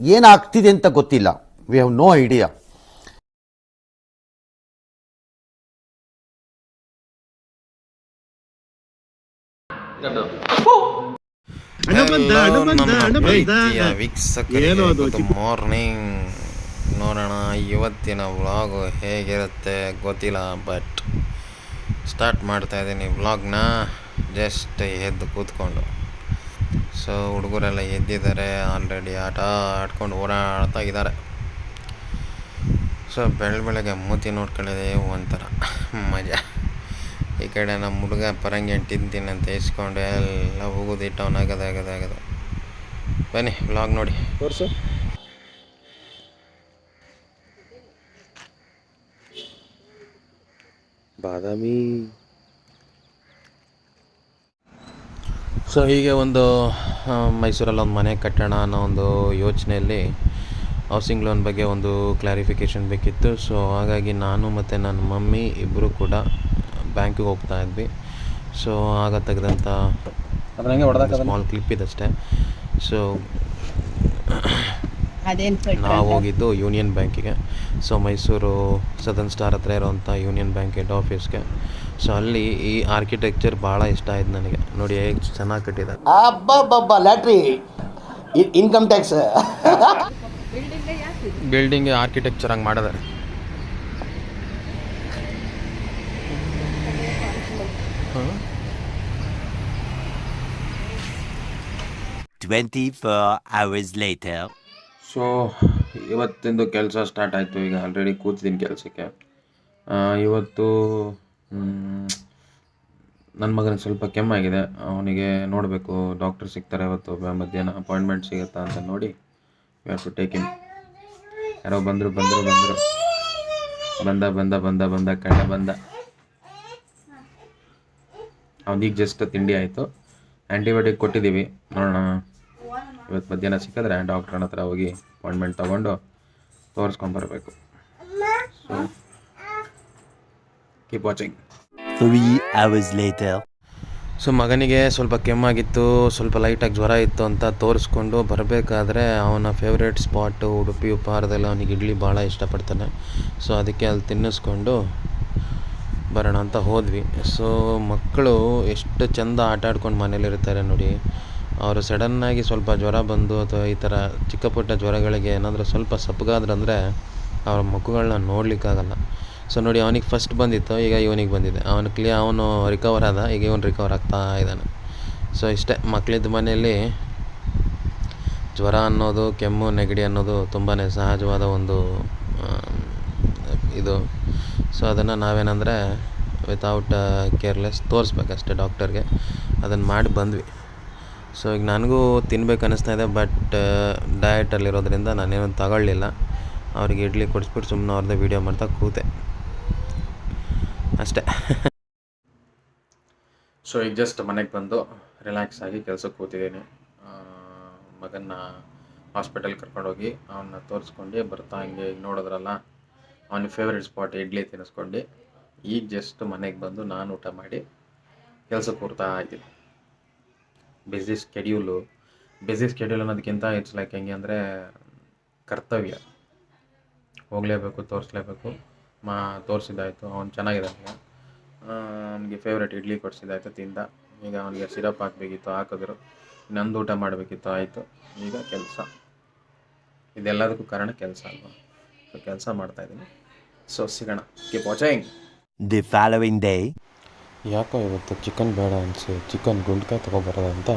ಏನಾಗ್ತಿದೆ ಅಂತ ಗೊತ್ತಿಲ್ಲ. ವಿ ಹ್ಯಾವ್ ನೋ ಐಡಿಯಾ ವೀಕ್ಷಕರಿಗೆ ಮಾರ್ನಿಂಗ್ ನೋಡೋಣ ಇವತ್ತಿನ ವ್ಲಾಗ್ ಹೇಗಿರುತ್ತೆ ಗೊತ್ತಿಲ್ಲ ಬಟ್ ಸ್ಟಾರ್ಟ್ ಮಾಡ್ತಾ ಇದ್ದೀನಿ ವ್ಲಾಗ್ನ ಜಸ್ಟ್ ಎದ್ದು ಕೂತ್ಕೊಂಡು. ಸೊ ಹುಡುಗರೆಲ್ಲ ಎದ್ದಿದ್ದಾರೆ ಆಲ್ರೆಡಿ ಆಟ ಆಡ್ಕೊಂಡು ಓಡಾಡ್ತಾ ಇದ್ದಾರೆ. ಸೊ ಬೆಳ ಬೆಳಗ್ಗೆ ಮೂತಿ ನೋಡ್ಕೊಳ್ಳೋದೇ ಒಂಥರ ಮಜಾ. ಈ ಕಡೆ ನಮ್ಮ ಹುಡುಗ ಪರಂಗಿ ತಿಂತೀನಿ ಅಂತ ಇಸ್ಕೊಂಡು ಎಲ್ಲ ಹೋಗೋದು ಇಟ್ಟವನ ಆಗದ ಆಗದ ಆಗದ. ಬನ್ನಿ ವ್ಲಾಗ್ ನೋಡಿ. ತೋರಿಸು. ಬಾದಾಮಿ. ಸೊ ಹೀಗೆ ಒಂದು ಮೈಸೂರಲ್ಲಿ ಒಂದು ಮನೆ ಕಟ್ಟೋಣ ಅನ್ನೋ ಒಂದು ಯೋಚನೆಯಲ್ಲಿ ಹೌಸಿಂಗ್ ಲೋನ್ ಬಗ್ಗೆ ಒಂದು ಕ್ಲಾರಿಫಿಕೇಷನ್ ಬೇಕಿತ್ತು. ಸೊ ಹಾಗಾಗಿ ನಾನು ಮತ್ತು ನನ್ನ ಮಮ್ಮಿ ಇಬ್ಬರು ಕೂಡ ಬ್ಯಾಂಕಿಗೆ ಹೋಗ್ತಾ ಇದ್ವಿ. ಸೊ ಆಗ ತೆಗೆದಂಥ ಸ್ಮಾಲ್ ಕ್ಲಿಪ್ ಇದಷ್ಟೇ ಸೊ ಅದೇನ್ ನಾವು ಹೋಗಿದ್ದು ಯೂನಿಯನ್ ಬ್ಯಾಂಕಿಗೆ. ಸೊ ಮೈಸೂರು ಸದನ್ ಸ್ಟಾರ್ ಹತ್ರ ಇರೋವಂಥ ಯೂನಿಯನ್ ಬ್ಯಾಂಕ್ ಹೆಡ್ ಆಫೀಸ್ಗೆ. ಸೊ ಅಲ್ಲಿ ಈ ಆರ್ಕಿಟೆಕ್ಚರ್ ಭಾಳ ಇಷ್ಟ ಆಯ್ತು ನನಗೆ. ನೋಡಿ ಹೇಗೆ ಚೆನ್ನಾಗಿ ಕಟ್ಟಿದ್ದಾರೆ ಅಬ್ಬಬ್ಬಬ್ಬ ಲ್ಯಾಟ್ರಿ. ಇನ್ಕಮ್ ಟ್ಯಾಕ್ಸ್ ಬಿಲ್ಡಿಂಗ್ ಆರ್ಕಿಟೆಕ್ಚರ್ ಹಂಗೆ ಮಾಡಿದ್ದಾರೆ Twenty-four hours later. ಸೊ ಇವತ್ತಿಂದು ಕೆಲಸ ಸ್ಟಾರ್ಟ್ ಆಯಿತು. ಈಗ ಆಲ್ರೆಡಿ ಕೂತಿದ್ದೀನಿ ಕೆಲಸಕ್ಕೆ. ಇವತ್ತು ನನ್ನ ಮಗನ ಸ್ವಲ್ಪ ಕೆಮ್ಮಾಗಿದೆ. ಅವನಿಗೆ ನೋಡಬೇಕು. ಡಾಕ್ಟರ್ ಸಿಗ್ತಾರೆ ಇವತ್ತು. ಮಧ್ಯಾಹ್ನ ಅಪಾಯಿಂಟ್ಮೆಂಟ್ ಸಿಗುತ್ತಾ ಅಂತ ನೋಡಿ. ಟು ಟೇಕ್ ಇನ್ ಯಾರೋ ಬಂದರು ಬಂದರು ಬಂದರು. ಬಂದ ಬಂದ ಬಂದ ಬಂದ ಕಣ್ಣ ಬಂದ. ಅವನಿಗೆ ಜಸ್ಟ್ ತಿಂಡಿ ಆಯಿತು. ಆ್ಯಂಟಿಬಯೋಟಿಕ್ ಕೊಟ್ಟಿದ್ದೀವಿ. ನೋಡೋಣ. ಇವತ್ತು ಮಧ್ಯಾಹ್ನ ಸಿಕ್ಕಿದ್ರೆ ಡಾಕ್ಟ್ರನ ಹತ್ರ ಹೋಗಿ ಅಪಾಯಿಂಟ್ಮೆಂಟ್ ತೊಗೊಂಡು ತೋರಿಸ್ಕೊಂಬರ್ಬೇಕು so keep watching Three hours later. So ಮಗನಿಗೆ ಸ್ವಲ್ಪ ಕೆಮ್ಮಾಗಿತ್ತು ಸ್ವಲ್ಪ ಲೈಟಾಗಿ ಜ್ವರ ಇತ್ತು ಅಂತ ತೋರಿಸ್ಕೊಂಡು ಬರಬೇಕಾದ್ರೆ ಅವನ ಫೇವ್ರೇಟ್ ಸ್ಪಾಟು ಉಡುಪಿ ಉಪಹಾರದಲ್ಲಿ ಅವನಿಗೆ ಇಡ್ಲಿ ಭಾಳ ಇಷ್ಟಪಡ್ತಾನೆ. ಸೊ ಅದಕ್ಕೆ ಅಲ್ಲಿ ತಿನ್ನಿಸ್ಕೊಂಡು ಬರೋಣ ಅಂತ ಹೋದ್ವಿ. ಸೊ ಮಕ್ಕಳು ಎಷ್ಟು ಚೆಂದ ಆಟ ಆಡ್ಕೊಂಡು ಮನೇಲಿರ್ತಾರೆ ನೋಡಿ. ಅವರು ಸಡನ್ನಾಗಿ ಸ್ವಲ್ಪ ಜ್ವರ ಬಂದು ಅಥವಾ ಈ ಥರ ಚಿಕ್ಕ ಪುಟ್ಟ ಜ್ವರಗಳಿಗೆ ಏನಾದರೂ ಸ್ವಲ್ಪ ಸಪ್ಪಗಾದ್ರಂದರೆ ಅವ್ರ ಮಕ್ಕಳನ್ನ ನೋಡಲಿಕ್ಕಾಗಲ್ಲ. ಸೊ ನೋಡಿ, ಅವನಿಗೆ ಫಸ್ಟ್ ಬಂದಿತ್ತು, ಈಗ ಇವನಿಗೆ ಬಂದಿದೆ. ಅವನು ಕ್ಲಿಯರ್ ಅವನು ರಿಕವರ್ ಆದ, ಈಗ ಇವನು ರಿಕವರ್ ಆಗ್ತಾ ಇದ್ದಾನೆ. ಸೊ ಇಷ್ಟೇ ಮಕ್ಕಳಿದ್ದ ಮನೆಯಲ್ಲಿ ಜ್ವರ ಅನ್ನೋದು, ಕೆಮ್ಮು, ನೆಗಡಿ ಅನ್ನೋದು ತುಂಬಾ ಸಹಜವಾದ ಒಂದು ಇದು. ಸೊ ಅದನ್ನು ನಾವೇನಂದರೆ ವಿತೌಟ್ ಕೇರ್ಲೆಸ್ ತೋರಿಸ್ಬೇಕಷ್ಟೆ ಡಾಕ್ಟರ್ಗೆ ಅದನ್ನು ಮಾಡಿ ಬಂದ್ವಿ. ಸೊ ಈಗ ನನಗೂ ತಿನ್ಬೇಕು ಅನ್ನಿಸ್ತಾ ಇದೆ ಬಟ್ ಡಯಟಲ್ಲಿರೋದ್ರಿಂದ ನಾನೇನು ತಗೊಳ್ಳಿಲ್ಲ. ಅವ್ರಿಗೆ ಇಡ್ಲಿ ಕೊಡಿಸ್ಬಿಟ್ಟು ಸುಮ್ಮನೆ ಅವ್ರದ್ದೇ ವೀಡಿಯೋ ಮಾಡ್ತಾ ಕೂತೆ. ಅಷ್ಟೇ. ಸೊ ಈಗ ಜಸ್ಟ್ ಮನೆಗೆ ಬಂದು ರಿಲ್ಯಾಕ್ಸ್ ಆಗಿ ಕೆಲಸಕ್ಕೆ ಕೂತಿದ್ದೀನಿ. ಮಗನ್ನ ಹಾಸ್ಪಿಟಲ್ ಕರ್ಕೊಂಡೋಗಿ ಅವನ್ನ ತೋರಿಸ್ಕೊಂಡು ಬರ್ತಾ ಹಿಂಗೆ ಈಗ ನೋಡಿದ್ರಲ್ಲ, ಅವನ ಫೇವ್ರೆಟ್ ಸ್ಪಾಟ್ ಇಡ್ಲಿ ತಿನ್ನಿಸ್ಕೊಂಡು ಈಗ ಜಸ್ಟ್ ಮನೆಗೆ ಬಂದು ನಾನು ಊಟ ಮಾಡಿ ಕೆಲಸಕ್ಕೆ ಕೂರ್ತಾ ಇದ್ದೀನಿ. ಬ್ಯುಸಿ ಸ್ಕೆಡ್ಯೂಲು ಬ್ಯುಸಿ ಸ್ಕೆಡ್ಯೂಲ್ ಅನ್ನೋದಕ್ಕಿಂತ ಇಟ್ಸ್ ಲೈಕ್ ಹೆಂಗೆ ಅಂದರೆ ಕರ್ತವ್ಯ. ಹೋಗಲೇಬೇಕು, ತೋರಿಸ್ಲೇಬೇಕು. ಮಾ, ತೋರಿಸಿದ್ದಾಯಿತು, ಅವ್ನು ಚೆನ್ನಾಗಿದ್ದಾನೆ ಅವನಿಗೆ ಫೇವ್ರೇಟ್ ಇಡ್ಲಿ ಕೊಡಿಸಿದ್ದಾಯ್ತು, ತಿಂದ. ಈಗ ಅವನಿಗೆ ಸಿರಪ್ ಹಾಕಬೇಕಿತ್ತು, ಹಾಕಿದ್ರು. ನಂದು ಊಟ ಮಾಡಬೇಕಿತ್ತು, ಆಯಿತು. ಈಗ ಕೆಲಸ. ಇದೆಲ್ಲದಕ್ಕೂ ಕಾರಣ ಕೆಲಸ ಅಲ್ವಾ? ಸೊ ಕೆಲಸ ಮಾಡ್ತಾಯಿದ್ದೀನಿ ಸೊ ಸಿಗೋಣ. Keep watching the following day. ಯಾಕೋ ಇವತ್ತು ಚಿಕನ್ ಬೇಡ ಅನಿಸಿ. ಚಿಕನ್ ಗುಂಡ್ಕಾಯಿ ತೊಗೊಬರೋದಂತ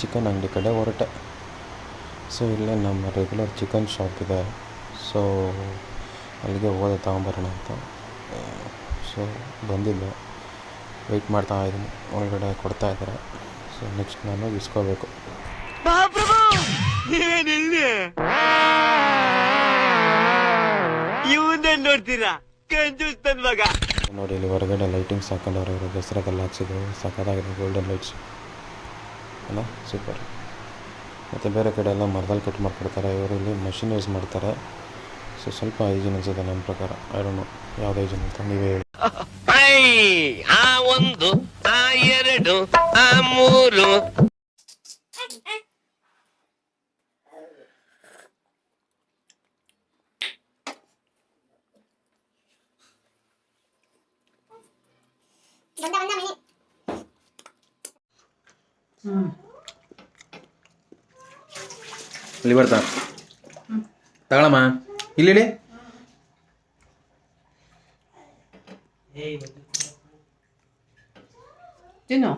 ಚಿಕನ್ ಅಂಗಡಿ ಕಡೆ ಹೊರಟೆ. ಸೊ, ಇಲ್ಲೇ ನಮ್ಮ ರೆಗ್ಯುಲರ್ ಚಿಕನ್ ಶಾಪ್ ಇದೆ. ಸೊ, ಅಲ್ಲಿಗೆ ಹೋದೆ, ತೊಗೊಂಬರೋಣ ಅಂತ. ಸೊ ಬಂದಿಲ್ಲ ವೆಯ್ಟ್ ಮಾಡ್ತಾ ಇದ್ದೀನಿ. ಒಳಗಡೆ ಕೊಡ್ತಾ ಇದ್ದಾರೆ. ಸೊ ನೆಕ್ಸ್ಟ್ ನಾನು ಇಸ್ಕೋಬೇಕು. ನೋಡಿ, ಇಲ್ಲಿ ಹೊರಗಡೆ ಲೈಟಿಂಗ್ಸ್ ಹಾಕೊಂಡವ್ರೆ ಇವರು ದಸರಾದಲ್ಲಿ ಹಾಕ್ಸಿದ್ರು. ಸಖತ್ತಾಗಿದೆ ಗೋಲ್ಡನ್ ಲೈಟ್ಸ್ ಅಲ್ಲ ಸೂಪರ್ ಮತ್ತು ಬೇರೆ ಕಡೆ ಎಲ್ಲ ಮರದಲ್ಲಿ ಕಟ್ ಮಾಡ್ಕೊಡ್ತಾರೆ. ಇವರು ಇಲ್ಲಿ ಮಷಿನ್ ಯೂಸ್ ಮಾಡ್ತಾರೆ. ಸೊ ಸ್ವಲ್ಪ ಹೈಜಿನ್ ಅನ್ಸುತ್ತೆ ನನ್ನ ಪ್ರಕಾರ. ಐ ಡೋಂಟ್ ನೋ ಯಾವ್ದು ಹೈಜಿನ್ ಅಂತ ನೀವೇ ಹೇಳಿ. ಆ ಒಂದು, ಆ ಎರಡು, ಆ ಮೂರು. ಇಲ್ಲಿ ಬರ್ತಾ. ತಗೊಳಮ್ಮ. ಇಲ್ಲಿ ತಿನ್ನು.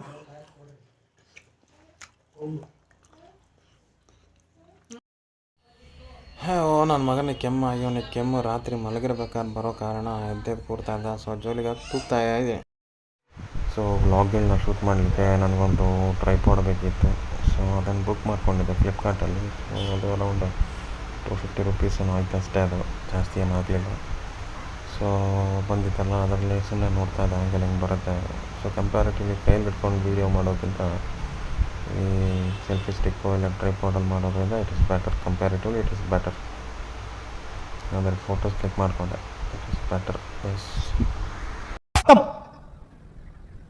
ಹೇ ಓ ನನ್ನ ಮಗನಿಗೆ ಕೆಮ್ಮು ಇವನಿಗೆ ಕೆಮ್ಮು ರಾತ್ರಿ ಮಲಗಿರ್ಬೇಕಾದ್ರೆ ಬರೋ ಕಾರಣ ಎದ್ದೆ ಕೂರ್ತಾ ಇದ್ದ. ಸೊ ಜೋಲಿಗೆ ತೂಗ್ತಾ ಇದೆ. ಸೊ ವ್ಲಾಗ್ಗಳನ್ನ ಶೂಟ್ ಮಾಡಲಿಕ್ಕೆ ನನಗೊಂದು ಟ್ರೈಪಾಡ್ ಬೇಕಿತ್ತು. ಸೊ ಅದನ್ನು ಬುಕ್ ಮಾಡಿಕೊಂಡಿದ್ದೆ ಫ್ಲಿಪ್ಕಾರ್ಟಲ್ಲಿ. ಸೊ ಅದು ಅರೌಂಡ್ ಟು ಫಿಫ್ಟಿ ರುಪೀಸ್ ಏನೋ ಆಯ್ತು ಅಷ್ಟೇ ಅದು. ಜಾಸ್ತಿ ಏನೂ ಆಗಲಿಲ್ಲ. ಸೊ ಬಂದಿತ್ತಲ್ಲ, ಅದರಲ್ಲಿ ಸುಮ್ಮನೆ ನೋಡ್ತಾ ಇದ್ದೆ ಆ್ಯಂಗಲ್ ಹೆಂಗೆ ಬರುತ್ತೆ. ಸೊ ಕಂಪ್ಯಾರಿಟಿವ್ಲಿ ಕೈಯಲ್ಲಿ ಇಟ್ಕೊಂಡು ವೀಡಿಯೋ ಮಾಡೋಕ್ಕಿಂತ ಈ ಸೆಲ್ಫಿ ಸ್ಟಿಕ್ಕು ಇಲ್ಲ ಟ್ರೈಪಾಡಲ್ಲಿ ಮಾಡೋದ್ರಿಂದ it is better comparatively it is better ಅದ್ರ ಫೋಟೋಸ್ ಕ್ಲಿಕ್ ಮಾಡಿಕೊಂಡೆ. It is better S